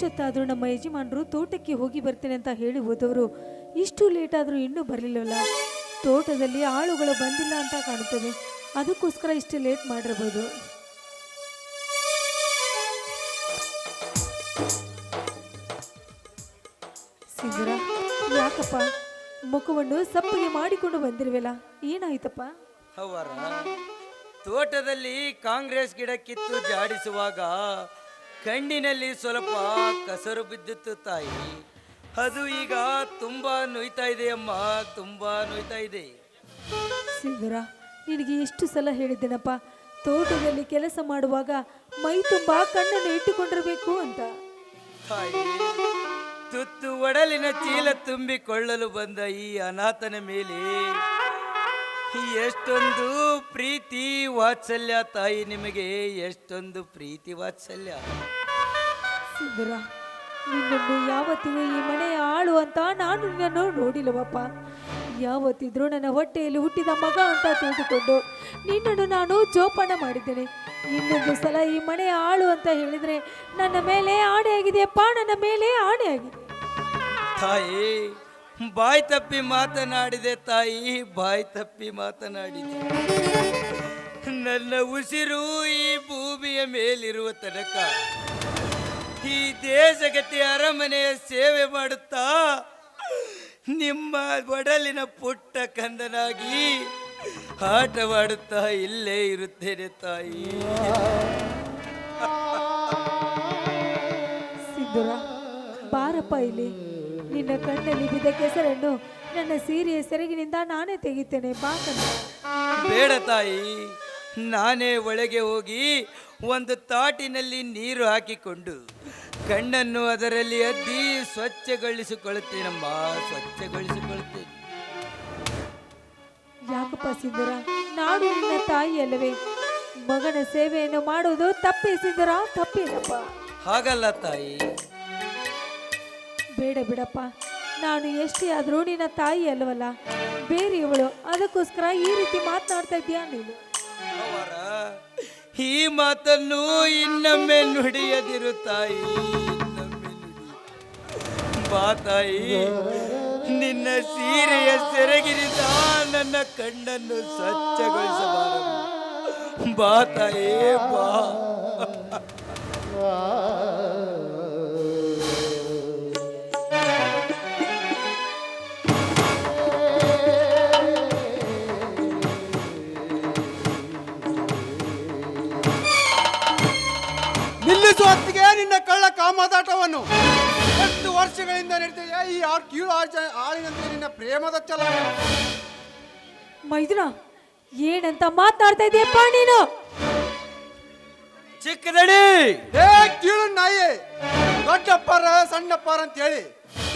ಇಷ್ಟೊತ್ತಾದರೂ ನಮ್ಮ ಯಜಮಾನರು ತೋಟಕ್ಕೆ ಹೋಗಿ ಬರ್ತೇನೆ ಅಂತ ಹೇಳಿ ಹೋದವರು, ಇಷ್ಟು ಲೇಟ್ ಆದರೂ ಇನ್ನೂ ಬರಲಿಲ್ಲವಲ್ಲ ತೋಟದಲ್ಲಿ ಆಳುಗಳು ಬಂದಿಲ್ಲ ಅಂತ ಕಾಣುತ್ತದೆ. ಅದಕ್ಕೋಸ್ಕರ ಇಷ್ಟು ಲೇಟ್ ಮಾಡಿರ್ಬೋದು. ಯಾಕಪ್ಪ? ಮುಖವನ್ನು ಸಪ್ಪಗೆ ಮಾಡಿಕೊಂಡು ಬಂದಿರುವೆಲ್ಲ? ಏನಾಯ್ತಪ್ಪ? ತೋಟದಲ್ಲಿ ಕಾಂಗ್ರೆಸ್ ಗಿಡ ಕಿತ್ತು ಜಾಡಿಸುವಾಗ ಕಣ್ಣಿನಲ್ಲಿ ಸ್ವಲ್ಪ ಕಸರು ಬಿದ್ದಿತ್ತು ತಾಯಿ. ಅದು ಈಗ ತುಂಬಾ ನೋಯ್ತಾ ಇದೆ ಅಮ್ಮ ತುಂಬಾ ನೋಯ್ತಾ ಇದೆ. ಸಿಂಧುರ ನಿನಗೆ ಎಷ್ಟು ಸಲ ಹೇಳಿದ್ದೇನಪ್ಪ? ತೋಟದಲ್ಲಿ ಕೆಲಸ ಮಾಡುವಾಗ ಮೈ ತುಂಬಾ ಕಣ್ಣನ್ನು ಇಟ್ಟುಕೊಂಡಿರಬೇಕು ಅಂತ. ತಾಯಿ ತುತ್ತು ಒಡಲಿನ ಚೀಲ ತುಂಬಿಕೊಳ್ಳಲು ಬಂದ ಈ ಅನಾಥನ ಮೇಲೆ ಎಷ್ಟೊಂದು ಪ್ರೀತಿ ವಾತ್ಸಲ್ಯ ತಾಯಿ ನಿಮಗೆ ಎಷ್ಟೊಂದು ಪ್ರೀತಿ ವಾತ್ಸಲ್ಯ. ಸಿಂಧೂರ ನಿನ್ನನ್ನು ಯಾವತ್ತಿಗೂ ಈ ಮನೆಯ ಆಳು ಅಂತ ನಾನು ನಿನ್ನನ್ನು ನೋಡಿಲ್ಲವಪ್ಪ. ಯಾವತ್ತಿದ್ರೂ ನನ್ನ ಹೊಟ್ಟೆಯಲ್ಲಿ ಹುಟ್ಟಿದ ಮಗ ಅಂತ ತಿಳಿದುಕೊಂಡು ನಿನ್ನನ್ನು ನಾನು ಜೋಪಾನ ಮಾಡಿದ್ದೇನೆ. ಇನ್ನೊಂದು ಸಲ ಈ ಮನೆಯ ಆಳು ಅಂತ ಹೇಳಿದರೆ ನನ್ನ ಮೇಲೆ ಆಣೆಯಾಗಿದೆಯಪ್ಪ ನನ್ನ ಮೇಲೆ ಆಣೆಯಾಗಿದೆ. ತಾಯಿ ಬಾಯ್ ತಪ್ಪಿ ಮಾತನಾಡಿದೆ ತಾಯಿ, ಬಾಯ್ ತಪ್ಪಿ ಮಾತನಾಡಿದೆ. ನನ್ನ ಉಸಿರು ಈ ಭೂಮಿಯ ಮೇಲಿರುವ ತನಕ ಈ ದೇಶಗತಿ ಅರಮನೆಯ ಸೇವೆ ಮಾಡುತ್ತಾ ನಿಮ್ಮ ಒಡಲಿನ ಪುಟ್ಟ ಕಂದನಾಗಿ ಆಟವಾಡುತ್ತಾ ಇಲ್ಲೇ ಇರುತ್ತೇನೆ ತಾಯಿ. ಬಾರಪ್ಪ ಇಲ್ಲಿ. ನಿನ್ನ ಕಣ್ಣಲ್ಲಿ ಬಿದ್ದ ಕೆಸರನ್ನು ನನ್ನ ಸೀರೆಯ ಸೆರಗಿನಿಂದ ನಾನೇ ತೆಗಿತೇನೆ ಬಾ ಬೇಡ ತಾಯಿ ನಾನೇ ಒಳಗೆ ಹೋಗಿ ಒಂದು ತಾಟಿನಲ್ಲಿ ನೀರು ಹಾಕಿಕೊಂಡು ಕಣ್ಣನ್ನು ಅದರಲ್ಲಿ ಅದ್ದಿ ಸ್ವಚ್ಛಗೊಳಿಸಿಕೊಳ್ಳುತ್ತೇನಮ್ಮ ಸ್ವಚ್ಛಗೊಳಿಸಿಕೊಳ್ಳುತ್ತೇನೆ. ಯಾಕಪ್ಪ ಸಿದ್ದರ ನಾಡು ನಿನ್ನ ತಾಯಿ ಅಲ್ಲವೇ? ಮಗನ ಸೇವೆಯನ್ನು ಮಾಡುವುದು ತಪ್ಪೇ ತಪ್ಪಿಸಪ್ಪ ತಪ್ಪೇನಪ್ಪ? ಹಾಗಲ್ಲ ತಾಯಿ ಬೇಡ ಬಿಡಪ್ಪ. ನಾನು ಎಷ್ಟೇ ಆದರೂ ನಿನ್ನ ತಾಯಿ ಬೇರೆ ಇವಳು ಅದಕ್ಕೋಸ್ಕರ ಈ ರೀತಿ ಮಾತನಾಡ್ತಾ ಇದ್ದೀಯಾ ನೀನು? ಈ ಮಾತನ್ನು ಇನ್ನೊಮ್ಮೆ ನುಡಿಯದಿರು ತಾಯಿ ಬಾ ತಾಯಿ, ನಿನ್ನ ಸೀರೆಯ ಸೆರಗಿನಿಂದ ನನ್ನ ಕಣ್ಣನ್ನು ಸ್ವಚ್ಛಗೊಳಿಸಬಾರದು. ಬಾ ತಾಯಿ, ಬಾ. ಕಾಮದಾಟವನ್ನು ಎಷ್ಟು ವರ್ಷಗಳಿಂದ ನಡೀತಿದೆ. ಈ ಆರ್ ಕೀಳು ಆಳಿನಂತೆ ನಿನ್ನ ಪ್ರೇಮದ ಚಲ ಮೈದುನ ಏನಂತ ಮಾತಾಡ್ತಾ ಇದೀಯಪ್ಪ ನೀನು? ಚಿಕ್ಕದಡಿ! ಏ ಕೀಳು ನಾಯಿ! ದೊಡ್ಡಪ್ಪರ ಸಣ್ಣಪ್ಪರ ಅಂತ ಹೇಳಿ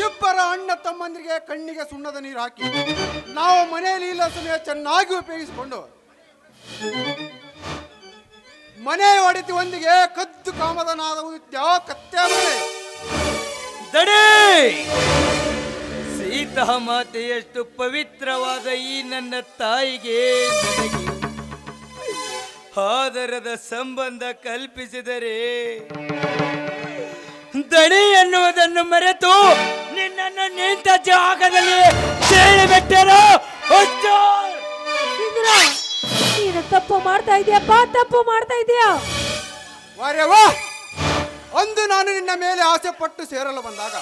ಇಬ್ಬರ ಅಣ್ಣ ತಮ್ಮಂದಿರಿಗೆ ಕಣ್ಣಿಗೆ ಸುಣ್ಣದ ನೀರು ಹಾಕಿ ನಾವು ಮನೆಯಲ್ಲಿ ಇಲ್ಲ ಸುಮ್ಮನೆ ಚೆನ್ನಾಗಿ ಉಪಯೋಗಿಸಿಕೊಂಡು ಮನೆ ಒಡಿತಿ ಒಂದಿಗೆ ಕದ್ದು ಕಾಮದನಾದವು ಯಾವ ಕತ್ತೆ ಮನೆ. ದಡಿ! ಸೀತಾ ಮಾತೆಯಷ್ಟು ಪವಿತ್ರವಾದ ಈ ನನ್ನ ತಾಯಿಗೆ ನನಗೆ ಆದರದ ಸಂಬಂಧ ಕಲ್ಪಿಸಿದರೆ ದಣಿ ಎನ್ನುವುದನ್ನು ಮರೆತು ನಿನ್ನನ್ನು ನಿಂತ ಜಾಗದಲ್ಲಿ ಸೇರಿ ಬಿಟ್ಟರು ಸಿಂಧೂರ ನೀನು ತಪ್ಪು ಮಾಡ್ತಾ ಇದೀಯಪ್ಪ ತಪ್ಪು ಮಾಡ್ತಾ ಇದೀಯಾ? ವಾರ್ಯವಾ ಅಂದು ನಾನು ನಿನ್ನ ಮೇಲೆ ಆಸೆ ಪಟ್ಟು ಸೇರಲು ಬಂದಾಗ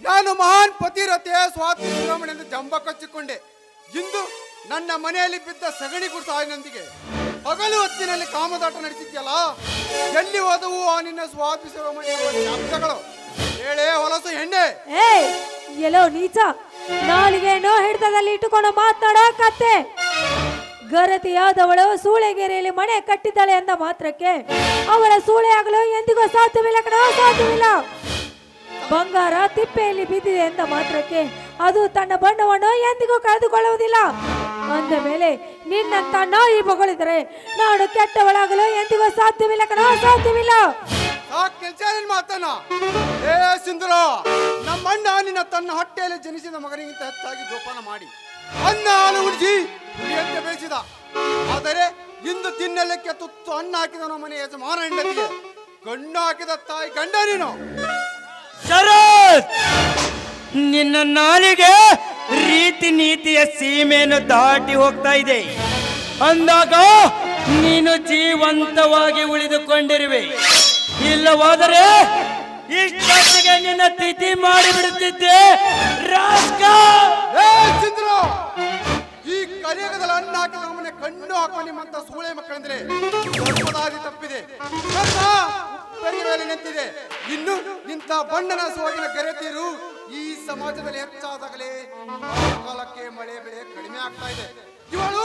ನಾನು ಮಹಾನ್ ಪತಿರತೆಯ ಸ್ವಾತಿ ಎಂದು ಜಂಬ ಕಚ್ಚಿಕೊಂಡೆ. ಇಂದು ನನ್ನ ಮನೆಯಲ್ಲಿ ಬಿದ್ದ ಸಗಣಿ ಗುಡ್ಸಾಯಿನೊಂದಿಗೆ ಹಗಲು ಹೊತ್ತಿನಲ್ಲಿ ಕಾಮದಾಟ ನಡೆಸಿದ್ಯಲ್ಲ ಎಲ್ಲಿ ಹೋದವು ಆ ನಿನ್ನ ಸ್ವಾತಿ ಶಬ್ದಗಳು? ಹೇಳೇ ಹೊಲಸು ಹೆಣ್ಣೆ. ಏಯ್ ಎಲ್ಲೋ ನೀಚ. ನೋ ಹಿಡಿತದಲ್ಲಿ ಇಟ್ಟುಕೊಂಡು ಮಾತನಾಡೋ ಕತ್ತೆ. ಗರತಿಯಾದವಳು ಸೂಳೆಗೆರೆಯಲ್ಲಿ ಮನೆ ಕಟ್ಟಿದ್ದಾಳೆ ಅಂದ ಮಾತ್ರಕ್ಕೆ ಅವಳ ಸೂಳೆ ಆಗಲು ಎಂದಿಗೂ ಸಾಧ್ಯವಿಲ್ಲ ಕಣ, ಸಾಧ್ಯವಿಲ್ಲ. ಬಂಗಾರ ತಿಪ್ಪೆಯಲ್ಲಿ ಬಿದ್ದಿದೆ ಎಂದ ಮಾತ್ರಕ್ಕೆ ಅದು ತನ್ನ ಬಣ್ಣವನ್ನು ಎಂದಿಗೂ ಕಳೆದುಕೊಳ್ಳುವುದಿಲ್ಲ. ಅಂದ ಮೇಲೆ ನಿನ್ನಂತ ನಾಯಿ ಬಗಳಿದರೆ ನಾನು ಕೆಟ್ಟವಳಾಗಲು ಎಂದಿಗೂ ಸಾಧ್ಯವಿಲ್ಲ ಕಣ, ಸಾಧ್ಯವಿಲ್ಲ. ಮಾತನ್ನ ಏ ಸಿಂಧುರ, ನಮ್ಮಣ್ಣ ನಿನ್ನ ತನ್ನ ಹೊಟ್ಟೆಯಲ್ಲಿ ಜನಿಸಿದ ಮಗನಿಗಿಂತ ಹೆಚ್ಚಾಗಿ ಜೋಪಾನ ಮಾಡಿ. ಅನ್ನ ಹಾಲು ಉಳಿಸಿ ಹುಲಿಯಂತೆ ಬೆಳೆಸಿದ. ಆದರೆ ಇಂದು ತಿನ್ನಲಿಕ್ಕೆ ತುತ್ತು ಅನ್ನ ಹಾಕಿದ ನಮ್ಮ ಮನೆ ಯಜಮಾನ ಹೆಂಡತಿಗೆ. ಗಂಡು ಹಾಕಿದ ತಾಯಿ ಗಂಡ ನೀನು. ಶರತ್! ನಿನ್ನ ನಾಲಿಗೆ ರೀತಿ ನೀತಿಯ ಸೀಮೆಯನ್ನು ದಾಟಿ ಹೋಗ್ತಾ ಇದೆ. ಅಂದಾಗ ನೀನು ಜೀವಂತವಾಗಿ ಉಳಿದುಕೊಂಡಿರುವೆ. ಇಲ್ಲವಾದರೆ ಇಷ್ಟೊತ್ತಿಗೆ ನಿನ್ನ ತಿಥಿ ಮಾಡಿಬಿಡುತ್ತಿದ್ದೆ ರಾಸ್ಕ! ಏ ಚಿತ್ರ ಈ ಕಲಿಯುಗದಲ್ಲಿ ಅನ್ನ ಹಾಕಿ ನಮ್ಮನೆ ಕಣ್ಣು ಹಾಕುವ ನಿಮ್ಮಂತ ಸೂಳೆ ಮಕ್ಕಳಂದ್ರೆ ಧರ್ಮದಾರಿ ತಪ್ಪಿದೆ. ಮೇಲೆ ನಿಂತಿದೆ. ಇನ್ನು ಇಂಥ ಬಣ್ಣನ ಸೋಗಿನ ಗೆರೆತೀರು ಈ ಸಮಾಜದಲ್ಲಿ ಹೆಚ್ಚಾದಾಗಲೇ ಕಾಲಕ್ಕೆ ಮಳೆ ಬೆಳೆ ಕಡಿಮೆ ಆಗ್ತಾ ಇದೆ. ಇವಳು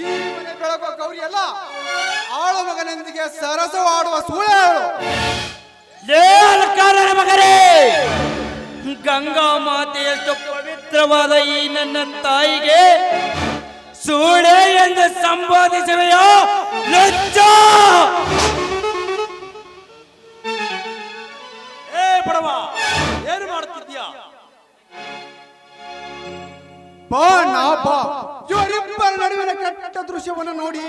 ಈ ಮನೆ ಬೆಳಗುವ ಗೌರಿ ಅಲ್ಲ. ಆಳು ಮಗನೊಂದಿಗೆ ಸರಸವಾಡುವ ಸೂಳೆ ಅವಳು. ಮಗರೇ ಗಂಗಾ ಮಾತೆಯಷ್ಟು ಪವಿತ್ರವಾದ ಈ ನನ್ನ ತಾಯಿಗೆ ಸೂಳೆ ಎಂದು ಸಂಬೋಧಿಸುವೆಯೋ ಲಜ್ಜ ಏ ಬಡವ ಏನು ಬಾ ನಾ ಬಾ ಇವರಿಬ್ಬರ ನಡುವಿನ ಕೆಟ್ಟ ದೃಶ್ಯವನ್ನು ನೋಡಿ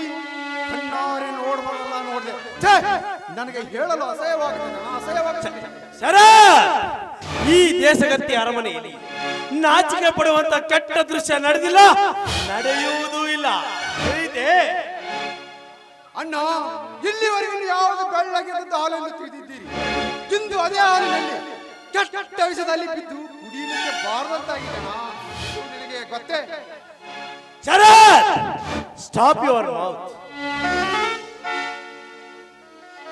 ಕಣ್ಣಾರೆ ನೋಡ್ಬೋದಲ್ಲ ನೋಡಿದೆ ನನಗೆ ಹೇಳಲು ಅಸಹ್ಯವಾಗುತ್ತೆ ಅಸಹ್ಯವಾಗ ಶರ ಈ ದೇಶಗತ್ತಿ ಅರಮನೆ ನಾಚಿಕೆ ಪಡುವಂತ ಕೆಟ್ಟ ದೃಶ್ಯ ನಡೆದಿಲ್ಲ? ನಡೆಯುವುದೂ ಇಲ್ಲ. ಅಣ್ಣ ಇಲ್ಲಿವರೆಗೂ ಯಾವುದು ಬೆಳ್ಳಗಿದ್ದು ಹಾಲನ್ನು ತಿಳಿದಿದ್ದೀರಿ. ಇಂದು ಅದೇ ಹಾಲಿನಲ್ಲಿ ಕೆಟ್ಟ ವಿಷಯದಲ್ಲಿ ಬಿದ್ದು ಕುಡಿಯಲಿಕ್ಕೆ ಬಾರದಂತಾಗಿದೆ ನಿನಗೆ ಗೊತ್ತೇ? Sir stop your mouth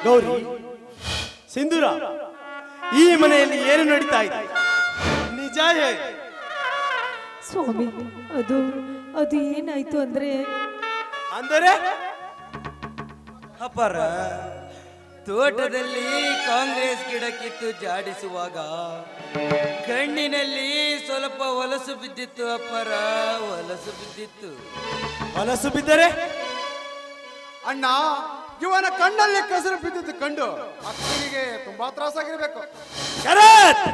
Gauri ಸಿಂಧೂರ ಈ ಮನೆಯಲ್ಲಿ ಏನು ನಡೀತಾ ಇದೆ? ನಿಜ ಹೇಳಿ. ಸ್ವಾಮಿ ಅದು ಅದು ಏನಾಯ್ತು ಅಂದ್ರೆ? ಅಂದರೆ? ಅಪರ ತೋಟದಲ್ಲಿ ಕಾಂಗ್ರೆಸ್ ಗಿಡ ಕಿತ್ತು ಜಾಡಿಸುವಾಗ ಕಣ್ಣಿನಲ್ಲಿ ಸ್ವಲ್ಪ ಹೊಲಸು ಬಿದ್ದಿತ್ತು ಅಪ್ಪರ ಹೊಲಸು ಬಿದ್ದಿತ್ತು. ಹೊಲಸು ಬಿದ್ದರೆ? ಅಣ್ಣ ಇವನ ಕಣ್ಣಲ್ಲಿ ಕೆಸರು ಬಿದ್ದಿದ್ದು ಕಂಡು. ಅಕ್ಕನಿಗೆ ತ್ರಾಸಾಗಿರ್ಬೇಕು. ಶರತ್!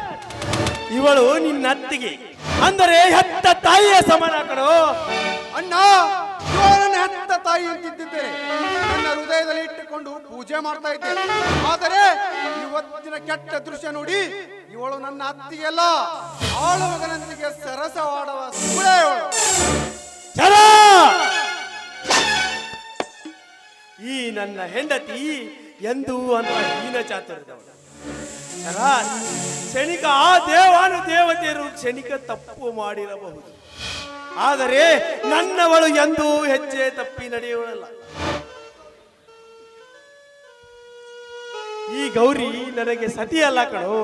ಇವಳು ನಿನ್ನ ಅತ್ತಿಗೆ. ಅಂದರೆ ಹೆತ್ತ ತಾಯಿಯ ಸಮಾನ ಕಡು ಅಣ್ಣ ಹೆತ್ತ ತಾಯಿ ಅಂತಿದ್ದೇನೆ ನನ್ನ ಹೃದಯದಲ್ಲಿ ಇಟ್ಟುಕೊಂಡು ಪೂಜೆ ಮಾಡ್ತಾ ಇದ್ದೆ. ಆದರೆ ಇವತ್ತಿನ ಕೆಟ್ಟ ದೃಶ್ಯ ನೋಡಿ ಇವಳು ನನ್ನ ಅತ್ತಿಗೆಲ್ಲ ಆಳು ಮಗನೊಂದಿಗೆ ಸರಸವಾಡುವ ಸುಳೆ ಈ ನನ್ನ ಹೆಂಡತಿ ಎಂದು ಅಂತ ಹೀನ ಚಾತುರ್ಯದವಳು. ಶರತ್ ಕ್ಷಣಿಕ ಆ ದೇವಾನು ದೇವತೆಯರು ಕ್ಷಣಿಕ ತಪ್ಪು ಮಾಡಿರಬಹುದು. ಆದರೆ ನನ್ನವಳು ಎಂದೂ ಹೆಜ್ಜೆ ತಪ್ಪಿ ನಡೆಯುವಳಲ್ಲ. ಈ ಗೌರಿ ನನಗೆ ಸತಿಯಲ್ಲ ಕಣೋ.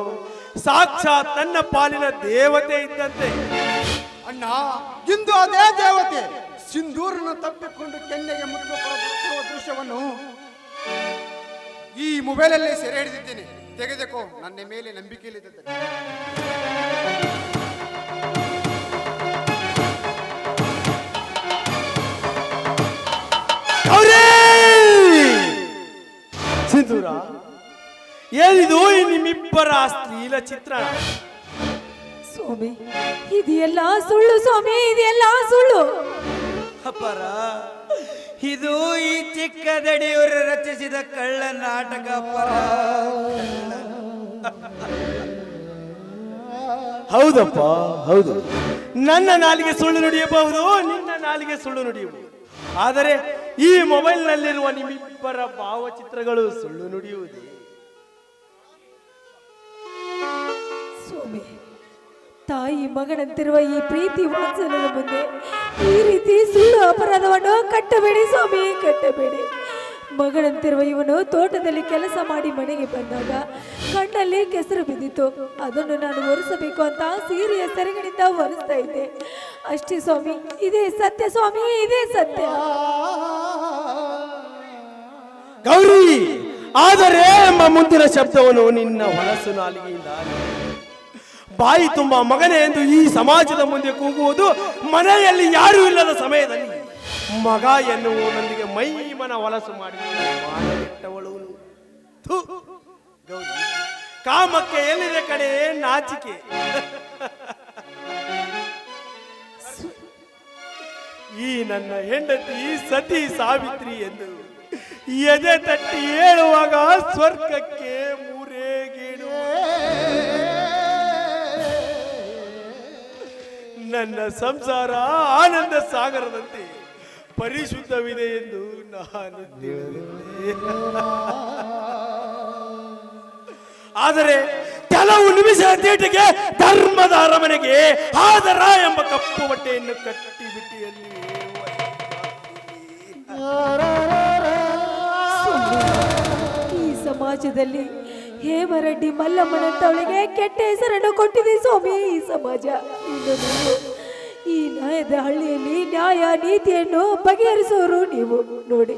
ಸಾಕ್ಷಾತ್ ನನ್ನ ಪಾಲಿನ ದೇವತೆ ಇದ್ದಂತೆ. ಅಣ್ಣ, ಇಂದು ಅದೇ ದೇವತೆ. ಸಿಂಧೂರನ್ನು ತಪ್ಪಿಕೊಂಡು ಕೆನ್ನೆಗೆ ಮುತ್ತು ದೃಶ್ಯವನ್ನು ಈ ಮೊಬೈಲಲ್ಲೇ ಸೆರೆ ಹಿಡಿದಿದ್ದೇನೆ. ತೆಗೆದುಕೋ ನನ್ನ ಮೇಲೆ ನಂಬಿಕೆಯಲ್ಲಿದ್ದರೆ ಗೌರಿ ಸಿಂಧೂರ ಏನಿದು ನಿಮ್ಮಿಬ್ಬರ ಸ್ತ್ರೀಲ ಚಿತ್ರಣ ಸ್ವಾಮಿ ಇದೆಲ್ಲ ಸುಳ್ಳು ಸ್ವಾಮಿ ಇದೆಲ್ಲ ಸುಳ್ಳು. ಅಪರ ಇದು ಈ ಚಿಕ್ಕದಡಿಯವರು ರಚಿಸಿದ ಕಳ್ಳ ನಾಟಕ ಪರ. ಹೌದಪ್ಪ ಹೌದು. ನನ್ನ ನಾಲಿಗೆ ಸುಳ್ಳು ನುಡಿಯಬಹುದು ನಿನ್ನ ನಾಲಿಗೆ ಸುಳ್ಳು ನುಡಿಯಬಹುದು. ಆದರೆ ಈ ಮೊಬೈಲ್ನಲ್ಲಿರುವ ನಿಮ್ಮಿಬ್ಬರ ಭಾವಚಿತ್ರಗಳು ಸುಳ್ಳು ನುಡಿಯುವುದೇ. ತಾಯಿ ಮಗನಂತಿರುವ ಈ ಪ್ರೀತಿ ವಾತ್ಸಲ್ಯದ ಮುಂದೆ ಈ ರೀತಿ ಸುಳ್ಳು ಅಪರಾಧವನ್ನು ಕಟ್ಟಬೇಡಿ ಸ್ವಾಮಿ, ಕಟ್ಟಬೇಡಿ. ಮಗಳಂತಿರುವ ಇವನು ತೋಟದಲ್ಲಿ ಕೆಲಸ ಮಾಡಿ ಮನೆಗೆ ಬಂದಾಗ ಕಣ್ಣಲ್ಲಿ ಕೆಸರು ಬಿದ್ದಿತ್ತು. ಅದನ್ನು ನಾನು ಒರೆಸಬೇಕು ಅಂತ ಸೀರೆಯ ಸೆರೆಗಳಿಂದ ಒರೆಸ್ತಾ ಇದ್ದೆ. ಅಷ್ಟೇ ಸ್ವಾಮಿ, ಇದೇ ಸತ್ಯ ಸ್ವಾಮಿ, ಇದೇ ಸತ್ಯ. ಗೌರಿ, ಆದರೆ ಎಂಬ ಮುಂದಿನ ಶಬ್ದವನ್ನು ನಿನ್ನ ಹೊಲಸು ನಾಲಿಗೆಯಿಂದ. ಬಾಯಿ ತುಂಬ ಮಗನೇ ಎಂದು ಈ ಸಮಾಜದ ಮುಂದೆ ಕೂಗುವುದು ಮನೆಯಲ್ಲಿ ಯಾರೂ ಇಲ್ಲದ ಸಮಯದಲ್ಲಿ. ಮಗ ಎನ್ನುವುದೊಂದಿಗೆ ಮೈ ಮನ ಹೊಲಸು ಮಾಡಿ ಕಾಮಕ್ಕೆ ಎಲ್ಲಿದೆ ಕಡೆ ನಾಚಿಕೆ? ಈ ನನ್ನ ಹೆಂಡತಿ ಸತಿ ಸಾವಿತ್ರಿ ಎಂದು ಎದೆ ತಟ್ಟಿ ಹೇಳುವಾಗ ಸ್ವರ್ಗಕ್ಕೆ ಮೂರೇ ಗೇಣು. ನನ್ನ ಸಂಸಾರ ಆನಂದ ಸಾಗರದಂತೆ ಪರಿಶುದ್ಧವಿದೆ ಎಂದು ನಾನು ಆದರೆ ಕೆಲವು ನಿಮಿಷ ತೇಟಿಗೆ ಧರ್ಮದ ಅರಮನೆಗೆ ಆದರ ಎಂಬ ಕಪ್ಪು ಬಟ್ಟೆಯನ್ನು ಕಟ್ಟಿಬಿಟ್ಟಿಯಲ್ಲಿ ಈ ಸಮಾಜದಲ್ಲಿ ಹೇಮರೆಡ್ಡಿ ಮಲ್ಲಮ್ಮನಂತವಳಿಗೆ ಕೆಟ್ಟ ಹೆಸರನ್ನು ಕೊಟ್ಟಿದೆ ಸ್ವಾಮಿ ಈ ಸಮಾಜ ಈ ನ್ಯಾಯದ ಹಳ್ಳಿಯಲ್ಲಿ ನ್ಯಾಯ ನೀತಿಯನ್ನು ಬಗೆಹರಿಸುವರು ನೀವು. ನೋಡಿ,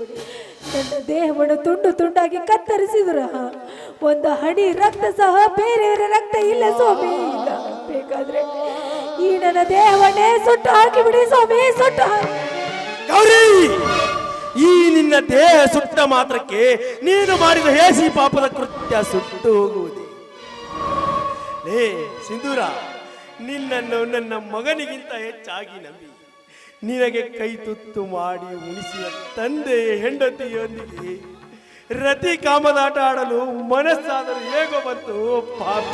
ನನ್ನ ದೇಹವನ್ನು ತುಂಡು ತುಂಡಾಗಿ ಕತ್ತರಿಸಿದ್ರ. ಒಂದು ಹಣಿ ರಕ್ತ ಸಹ ಬೇರೆಯವರ ರಕ್ತ ಇಲ್ಲ ಸ್ವಾಮಿ. ಇಲ್ಲ ಬೇಕಾದ್ರೆ ಈ ನನ್ನ ದೇಹವನ್ನೇ ಸುಟ್ಟು ಹಾಕಿಬಿಡಿ ಸ್ವಾಮಿ, ಸುಟ್ಟು ಹಾಕಿ. ನಿನ್ನ ದೇಹ ಸುಟ್ಟ ಮಾತ್ರಕ್ಕೆ ನೀನು ಮಾಡಿದ ಹೇಸಿ ಪಾಪದ ಕೃತ್ಯ ಸುಟ್ಟು ಹೋಗುವುದೇ. ಲೇ ಸಿಂಧೂರ, ನಿನ್ನನ್ನು ನನ್ನ ಮಗನಿಗಿಂತ ಹೆಚ್ಚಾಗಿ ನಂಬಿ. ನಿನಗೆ ಕೈ ತುತ್ತು ಮಾಡಿ ಉಣಿಸಿದ ತಂದೆ ಹೆಂಡತಿಯೊಂದಿಗೆ ರತಿ ಕಾಮದಾಟ ಆಡಲು ಮನಸ್ಸಾದರೂ ಹೇಗೋ ಬಂತು, ಪಾಪ.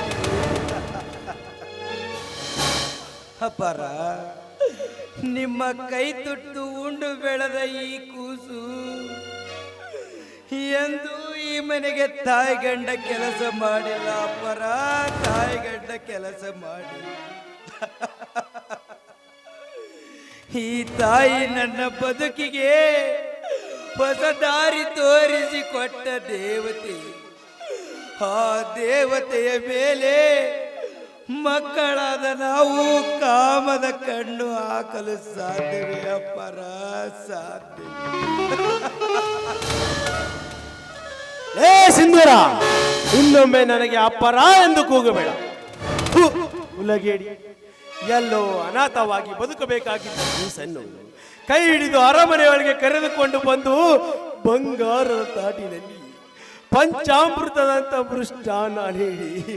ಅಪಾರ ನಿಮ್ಮ ಕೈ ತುಟ್ಟು ಉಂಡು ಬೆಳೆದ ಈ ಕೂಸು. ಎಂದು ಈ ಮನೆಗೆ ತಾಯಿ ಗಂಡ ಕೆಲಸ ಮಾಡಿಲ್ಲ ಅಪ್ಪರ ತಾಯಿ ಗಂಡ ಕೆಲಸ ಮಾಡಿ ಈ ತಾಯಿ ನನ್ನ ಬದುಕಿಗೆ ಹೊಸ ದಾರಿ ತೋರಿಸಿಕೊಟ್ಟ ದೇವತೆ. ಆ ದೇವತೆಯ ಮೇಲೆ ಮಕ್ಕಳಾದ ನಾವು ಕಾಮದ ಕಣ್ಣು ಹಾಕಲು ಸಾಧ್ಯವೇ ಅಪ್ಪರ ಸಾಧ್ಯ ಏ ಸಿಂಧೂರ, ಇನ್ನೊಮ್ಮೆ ನನಗೆ ಅಪ್ಪರ ಎಂದು ಕೂಗಬೇಡ. ಉಲಗೇಡಿ. ಎಲ್ಲೋ ಅನಾಥವಾಗಿ ಬದುಕಬೇಕಾಗಿದ್ದ ಸಣ್ಣ ಕೈ ಹಿಡಿದು ಅರಮನೆಯೊಳಗೆ ಕರೆದುಕೊಂಡು ಬಂದು ಬಂಗಾರದ ತಾಟಿನಲ್ಲಿ ಪಂಚಾಮೃತದಂತ ಮೃಷ್ಟಾನ ನೀಡಿ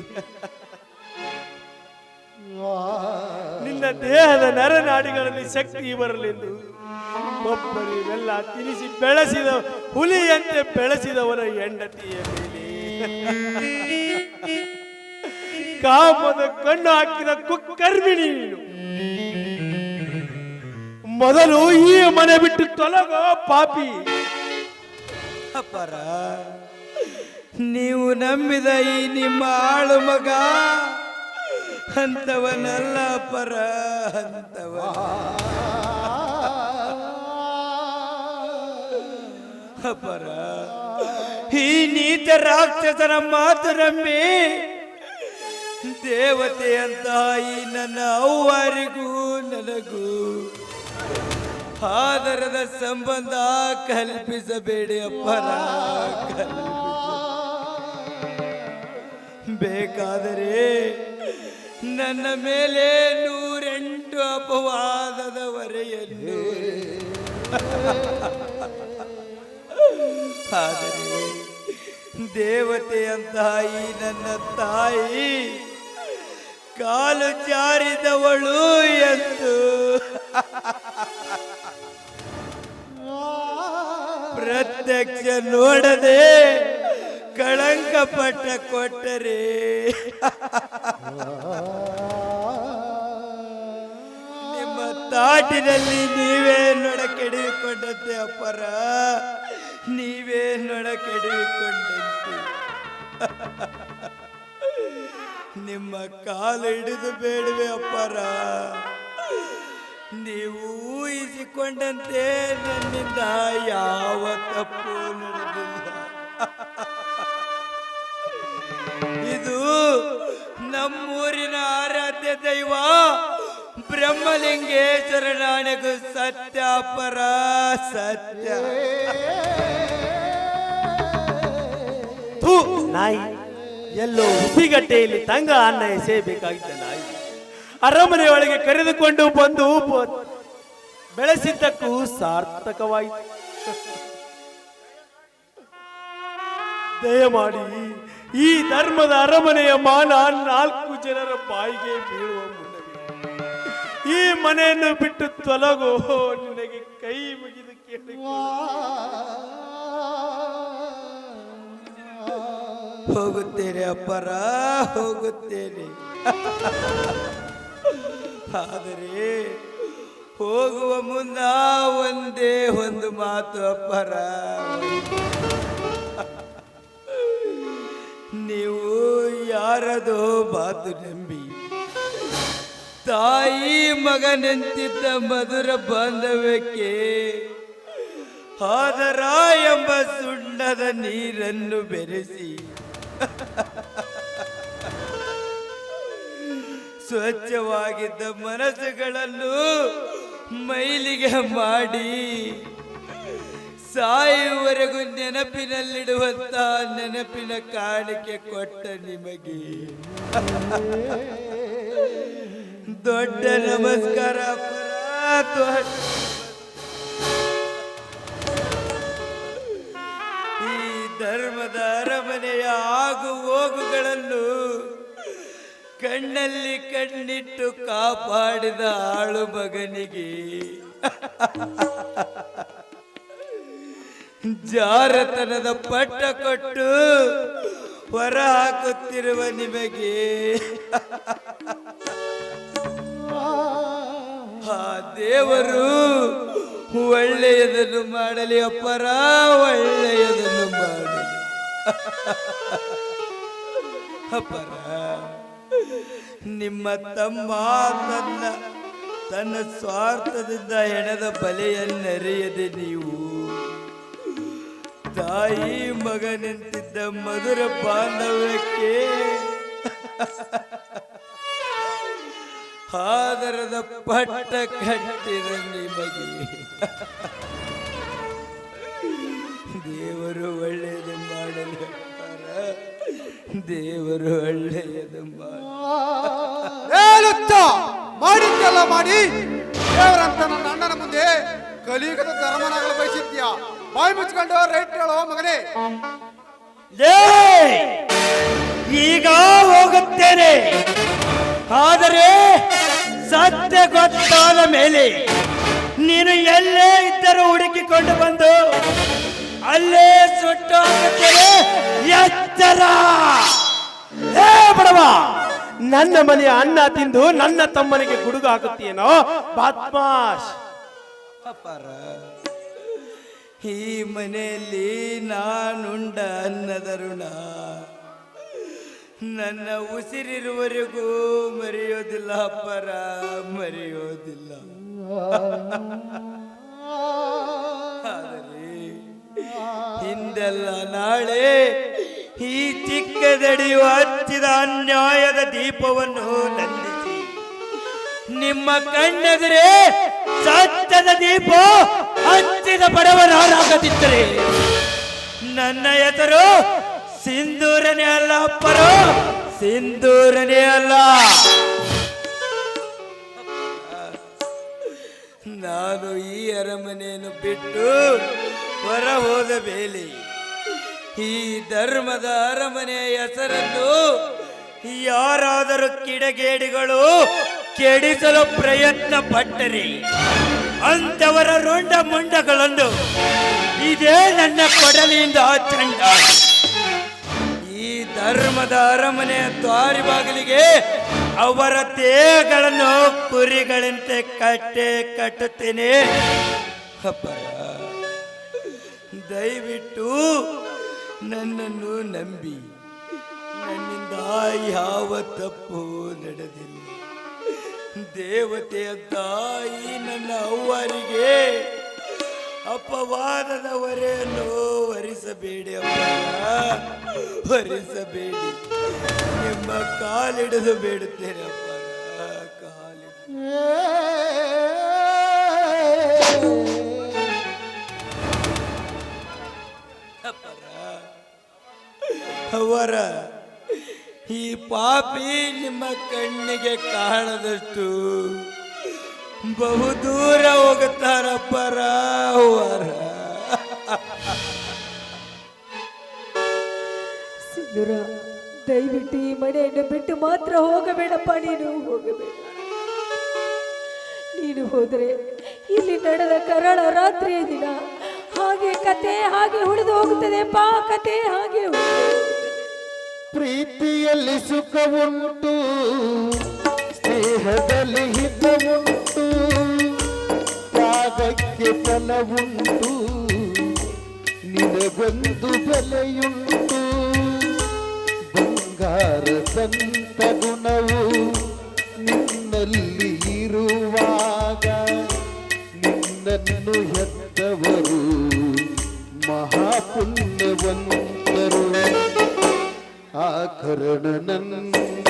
ನಿನ್ನ ದೇಹದ ನರನಾಡಿಗಳಲ್ಲಿ ಶಕ್ತಿ ಬರಲೆಂದು. ಕೊಬ್ಬರಿ ಬೆಲ್ಲ ತಿನಿಸಿ ಬೆಳೆಸಿದ ಹುಲಿಯಂತೆ ಬೆಳೆಸಿದವರ ಹೆಂಡತಿಯ ಮೇಲೆ. ಕಾಮದ ಕಣ್ಣು ಹಾಕಿದ ಕುಕ್ಕರ್ಮಿಣಿ ನೀನು. ಮೊದಲು ಈ ಮನೆ ಬಿಟ್ಟು ತೊಲಗೋ ಪಾಪಿ. ಅಪ್ಪರ ನೀವು ನಂಬಿದ ಈ ನಿಮ್ಮ ಆಳು ಮಗ ಅಂತವನಲ್ಲ ಪರ ಹಂತವ ಪರ ಈ ನೀತ ರಾಕ್ಷಸನ ಮಾತು ದೇವತೆ ಅಂತ ಈ ನನ್ನ ಅವ್ವಾರಿಗೂ ನನಗೂ ಆದರದ ಸಂಬಂಧ ಕಲ್ಪಿಸಬೇಡಿ ಅಪ್ಪರ ಬೇಕಾದರೆ ನನ್ನ ಮೇಲೆ ನೂರೆಂಟು ಅಪವಾದದ ಹೊರೆಯನ್ನು ಆದರೆ ದೇವತೆಯಂತಹ ಈ ನನ್ನ ತಾಯಿ ಕಾಲು ಚಾರಿದವಳು ಎಂದು. ಪ್ರತ್ಯಕ್ಷ ನೋಡದೆ ಕಳಂಕ ಪಟ್ಟ ಕೊಟ್ಟರೆ. ನಿಮ್ಮ ತಾಟಿನಲ್ಲಿ ನೀವೇ ನೊಡ ಕೆಡಿಕೊಂಡಂತೆ ಅಪ್ಪರ. ನೀವೇ ನೊಡ ಕೆಡಿಕೊಂಡಂತೆ ನಿಮ್ಮ ಕಾಲು ಹಿಡಿದು ಬೇಡವೆ ಅಪ್ಪರ. ನೀವು ಊಹಿಸಿಕೊಂಡಂತೆ ನನ್ನಿಂದ ಯಾವ ತಪ್ಪು ನಮ್ಮೂರಿನ ಆರಾಧ್ಯ ದೈವ ಬ್ರಹ್ಮಲಿಂಗೇಶ್ವರ ನಾಣೆಗೂ ಸತ್ಯ. ಪರ ಸತ್ಯ ನಾಯಿ. ಎಲ್ಲೋ ಹುಸಿಗಟ್ಟೆಯಲ್ಲಿ ತಂಗ ಅನ್ನ ಎಸೆಯಬೇಕಾಗಿದ್ದ ನಾಯಿ. ಅರಮನೆ ಒಳಗೆ ಕರೆದುಕೊಂಡು ಬಂದು ಬೆಳೆಸಿದ್ದಕ್ಕೂ ಸಾರ್ಥಕವಾಯಿತು. ದಯಮಾಡಿ ಈ ಧರ್ಮದ ಅರಮನೆಯ ಮಾನ ನಾಲ್ಕು ಜನರ ಬಾಯಿಗೆ ಬೀಳುವ ಮುನ್ನವೇ. ಈ ಮನೆಯನ್ನು ಬಿಟ್ಟು ತೊಲಗೋ ನಿನಗೆ ಕೈ ಮುಗಿದು ಕೇಳಿ. ಹೋಗುತ್ತೇನೆ ಅಪ್ಪರ ಹೋಗುತ್ತೇನೆ. ಆದರೆ ಹೋಗುವ ಮುನ್ನ ಒಂದೇ ಒಂದು ಮಾತು ಅಪ್ಪರ. ನೀವು ಯಾರದೋ ಬಾತು ನಂಬಿ. ತಾಯಿ ಮಗನೆಂತಿದ್ದ ಮಧುರ ಬಾಂಧವ್ಯಕ್ಕೆ ಆದರ ಎಂಬ ಸುಣ್ಣದ ನೀರನ್ನು ಬೆರೆಸಿ. ಸ್ವಚ್ಛವಾಗಿದ್ದ ಮನಸ್ಸುಗಳನ್ನು ಮೈಲಿಗೆ ಮಾಡಿ. ಸಾಯುವವರೆಗೂ ನೆನಪಿನಲ್ಲಿಡುವಂತ ನೆನಪಿನ ಕಾಣಿಕೆ ಕೊಟ್ಟ ನಿಮಗೆ. ದೊಡ್ಡ ನಮಸ್ಕಾರ ಈ ಧರ್ಮದ ಅರಮನೆಯ ಆಗು ಹೋಗುಗಳನ್ನು ಕಣ್ಣಲ್ಲಿ ಕಣ್ಣಿಟ್ಟು ಕಾಪಾಡಿದ ಆಳು ಮಗನಿಗೆ. ಜಾರತನದ ಪಟ್ಟ ಕೊಟ್ಟು ಹೊರ ಹಾಕುತ್ತಿರುವ ನಿಮಗೆ. ಆ ದೇವರು ಒಳ್ಳೆಯದನ್ನು ಮಾಡಲಿ ಅಪ್ಪರ, ಒಳ್ಳೆಯದನ್ನು ಮಾಡಲಿ. ಅಪ್ಪರ, ನಿಮ್ಮ ತಮ್ಮ ತನ್ನ ತನ್ನ ಸ್ವಾರ್ಥದಿಂದ ಹೆಣದ ಬಲೆಯನ್ನರಿಯದೆ ನೀವು. ತಾಯಿ ಮಗ ನಿಂತಿದ್ದ ಮಧುರ ಬಾಂಧವ್ಯಕ್ಕೆ ಆದರದ ಪಟ್ಟ ಕಟ್ಟಿದ ನಿಮಗೆ. ದೇವರು ಒಳ್ಳೆಯದು ಮಾಡಲಿ. ದೇವರು ಒಳ್ಳೆಯದು ಮಾಡಲಿ ಹೇಳುತ್ತ ಮಾಡಿದ್ದೆಲ್ಲ ಮಾಡಿ. ದೇವರಂತ ನನ್ನ ಅಣ್ಣನ ಮುಂದೆ ಕಲಿಯುಗದ ಧರ್ಮನಾಗಲು ಬಯಸಿದ್ಯ ಬಾಯಿ ಮುಚ್ಕೊಂಡು ರೈಟ್ ಹೇಳೋ ಮಗನೇ. ಈಗ ಹೋಗುತ್ತೇನೆ. ಆದರೆ ಸತ್ಯ ಗೊತ್ತಾದ ಮೇಲೆ ನೀನು ಎಲ್ಲೇ ಇದ್ದರೂ ಹುಡುಕಿಕೊಂಡು ಬಂದು ಅಲ್ಲೇ ಸುಟ್ಟು ಹಾಕುತ್ತೇನೆ. ಎಚ್ಚರ. ಏ ಬಡವ ನನ್ನ ಮನೆಯ ಅನ್ನ ತಿಂದು ನನ್ನ ತಮ್ಮನಿಗೆ ಗುಡುಗು ಹಾಕುತ್ತೇನೋ ಬಾತ್ಮಾಶ್ ಅಪಾರ ಈ ಮನೆಯಲ್ಲಿ ನಾನುಂಡ ಅನ್ನದ ನನ್ನ ಉಸಿರಿರುವವರೆಗೂ ಮರೆಯೋದಿಲ್ಲ ಅಪ್ಪರ, ಮರೆಯೋದಿಲ್ಲ. ಆದರೆ ಹಿಂದೆಲ್ಲ ನಾಳೆ ಈ ಚಿಕ್ಕದಡಿಯು ಹಚ್ಚಿದ ಅನ್ಯಾಯದ ದೀಪವನ್ನು ನಂದಿಸಿ. ನಿಮ್ಮ ಕಣ್ಣೆದುರೇ ಸತ್ಯದ ದೀಪ ಹಚ್ಚಿದ ಬಡವರಾಗದಿದ್ದರೆ ನನ್ನ ಹೆಸರು ಸಿಂಧೂರನೇ ಅಲ್ಲ ಅಪ್ಪರು. ಸಿಂಧೂರನೇ ಅಲ್ಲ. ನಾನು ಈ ಅರಮನೆಯನ್ನು ಬಿಟ್ಟು ಹೊರ ಹೋದ ಮೇಲೆ ಈ ಧರ್ಮದ ಅರಮನೆಯ ಹೆಸರನ್ನು ಯಾರಾದರೂ ಕಿಡಗೇಡಿಗಳು ಕೆಡಿಸಲು ಪ್ರಯತ್ನ ಪಟ್ಟರೆ ಅಂತವರ ರುಂಡ ಮುಂಡಗಳನ್ನು ಇದೇ ನನ್ನ ಕೊಡಲಿಯಿಂದ ಚಂಡ. ಈ ಧರ್ಮದ ಅರಮನೆಯ ದ್ವಾರಿ ಬಾಗಿಲಿಗೆ ಅವರ ತೇಗಳನ್ನು ಕುರಿಗಳಂತೆ ಕಟ್ಟೆ ಕಟ್ಟುತ್ತೇನೆ. ದಯವಿಟ್ಟು ನನ್ನನ್ನು ನಂಬಿ. ನನ್ನಿಂದ ಯಾವ ತಪ್ಪು ನಡೆದಿಲ್ಲ. ದೇವತೆಯ ತಾಯಿ ನನ್ನ ಅವ್ವರಿಗೆ ಅಪವಾದದ ಹೊರೆಯನ್ನು ಹೊರಿಸಬೇಡಿ ಅಪ್ಪ. ಹೊರಿಸಬೇಡಿ ನಿಮ್ಮ ಕಾಲಿಡಿದು ಬೇಡುತ್ತೇನೆ ಅಪ್ಪ. ಕಾಲಿ ಅವರ ಈ ಪಾಪಿ ನಿಮ್ಮ ಕಣ್ಣಿಗೆ ಕಾಣದಷ್ಟು ಬಹುದೂರ ಹೋಗುತ್ತಾರಪ್ಪರ ಪರಾವರ ಸಿಂಧುರ, ದಯವಿಟ್ಟು ಈ ಮನೆಯನ್ನು ಬಿಟ್ಟು ಮಾತ್ರ ಹೋಗಬೇಡಪ್ಪ, ನೀನು ಹೋಗಬೇಡ ನೀನು ಹೋದರೆ ಇಲ್ಲಿ ನಡೆದ ಕರಾಳ ರಾತ್ರಿಯ ದಿನ ಹಾಗೆ ಕತೆ ಹಾಗೆ ಉಳಿದು ಹೋಗುತ್ತದೆ ಪಾ ಕತೆ ಹಾಗೆ. ಪ್ರೀತಿಯಲ್ಲಿ ಸುಖವುಂಟು, ಸ್ನೇಹದಲ್ಲಿ ಹಿತವುಂಟು, ತ್ಯಾಗಕ್ಕೆ ಫಲವುಂಟು, ನಿನಗೊಂದು ಬೆಲೆಯುಂಟು, ಬಂಗಾರ ಸಂತ ಗುಣವು ನಿನ್ನಲ್ಲಿ ಇರುವಾಗ ನಿನ್ನನ್ನು ಹೆತ್ತವರು ಮಹಾಪುಣ್ಯವಂತರು കരുണനൻ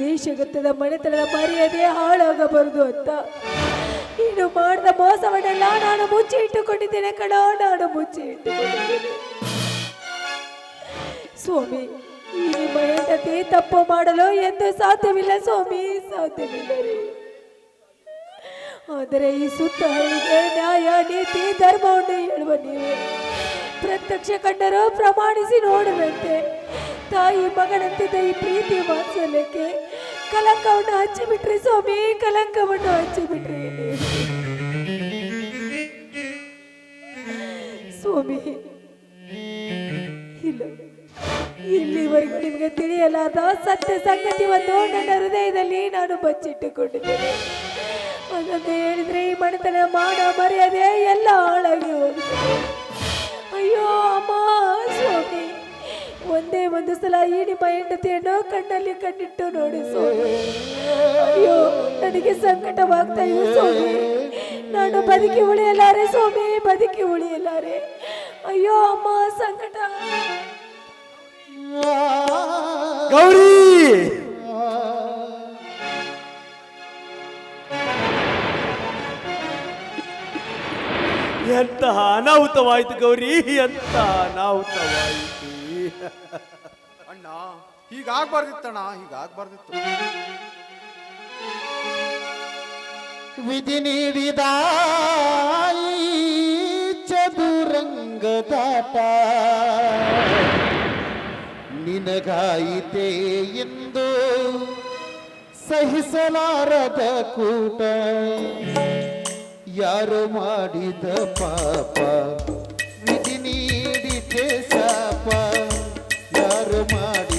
ದೇಶಗತದ ಮನೆತನದ ಮರ್ಯಾದೆ ಹಾಳಾಗಬಾರದು ಅಂತ. ನೀನು ಮಾಡಿದ ಮೋಸವನ್ನೆಲ್ಲ ನಾನು ಮುಚ್ಚಿ ಇಟ್ಟುಕೊಂಡಿದ್ದೇನೆ ಕಣ, ನಾನು ಮುಚ್ಚಿ ಇಟ್ಟುಕೊಂಡಿದ್ದೇನೆ. ಸ್ವಾಮಿ, ಈ ಹೆಂಡತಿ ತಪ್ಪು ಮಾಡಲು ಎಂದು ಸಾಧ್ಯವಿಲ್ಲ ಸ್ವಾಮಿ, ಸಾಧ್ಯವಿಲ್ಲ ಆದರೆ ಈ ಸುತ್ತ ಹಳ್ಳಿಗೆ ನ್ಯಾಯ, ನೀತಿ, ಧರ್ಮವನ್ನು ಹೇಳುವ ನೀವೇ. ಪ್ರತ್ಯಕ್ಷ ಕಂಡರೂ ಪ್ರಮಾಣಿಸಿ ನೋಡುವಂತೆ. ತಾಯಿ ಮಗಳಂತಿದ್ದ ಈ ಪ್ರೀತಿ ವಾತ್ಸಲ್ಯಕ್ಕೆ ಕಲಂಕವನ್ನು ಹಚ್ಚಿಬಿಟ್ರಿ ಸ್ವಾಮಿ, ಕಲಂಕವನ್ನು ಹಚ್ಚಿಬಿಟ್ರಿ. ಸ್ವಾಮಿ, ಇಲ್ಲ. ಇಲ್ಲಿವರೆಗೂ ನಿಮಗೆ ತಿಳಿಯಲಾದ ಸತ್ಯ ಒಂದು ನನ್ನ ಹೃದಯದಲ್ಲಿ ನಾನು ಬಚ್ಚಿಟ್ಟುಕೊಂಡಿದ್ದೇನೆ. ಅದನ್ನು ಹೇಳಿದ್ರೆ ಈ ಮನೆತನ ಮಾಡ ಮರ್ಯಾದೆ ಎಲ್ಲ ಹಾಳಾಗಿ ಹೋಗುತ್ತೆ ಅಯ್ಯೋ, ಅಮ್ಮ, ಸ್ವಾಮಿ. ಒಂದೇ ಒಂದು ಸಲ ಈ ನಿಮ್ಮ ಹೆಂಡತಿಯನ್ನು ಕಣ್ಣಲ್ಲಿ ಕಣ್ಣಿಟ್ಟು ನೋಡಿ ಸ್ವಾಮಿ ಅಯ್ಯೋ, ನನಗೆ ಸಂಕಟವಾಗ್ತಾ ಇದೆ ಸ್ವಾಮಿ. ನಾನು ಬದುಕಿ ಉಳಿಯಲಾರೆ ಸ್ವಾಮಿ, ಬದುಕಿ ಉಳಿಯಲಾರೆ. ಅಯ್ಯೋ, ಅಮ್ಮ, ಸಂಕಟ. ಗೌರಿ! ಎಂತಹ ಅನಾಹುತವಾಯಿತು ಗೌರಿ ಎಂತಹ ಅನಾಹುತವಾಯಿತು? ಅಣ್ಣ, ಹೀಗಾಗ್ಬಾರ್ದಿತ್ತಣ್ಣ, ಹೀಗಾಗ್ಬಾರ್ದಿತ್ತು. ವಿಧಿ ನೀಡಿದ ಚದುರಂಗದ ಚದುರಂಗದಾಟ ನಿನಗಾಯಿತೆ ಎಂದು ಸಹಿಸಲಾರದ ಕೂಟ. ಯಾರು ಮಾಡಿದ ಪಾಪ, ವಿಧಿ ನೀಡಿದೆ ಶಾಪ ಯಾರು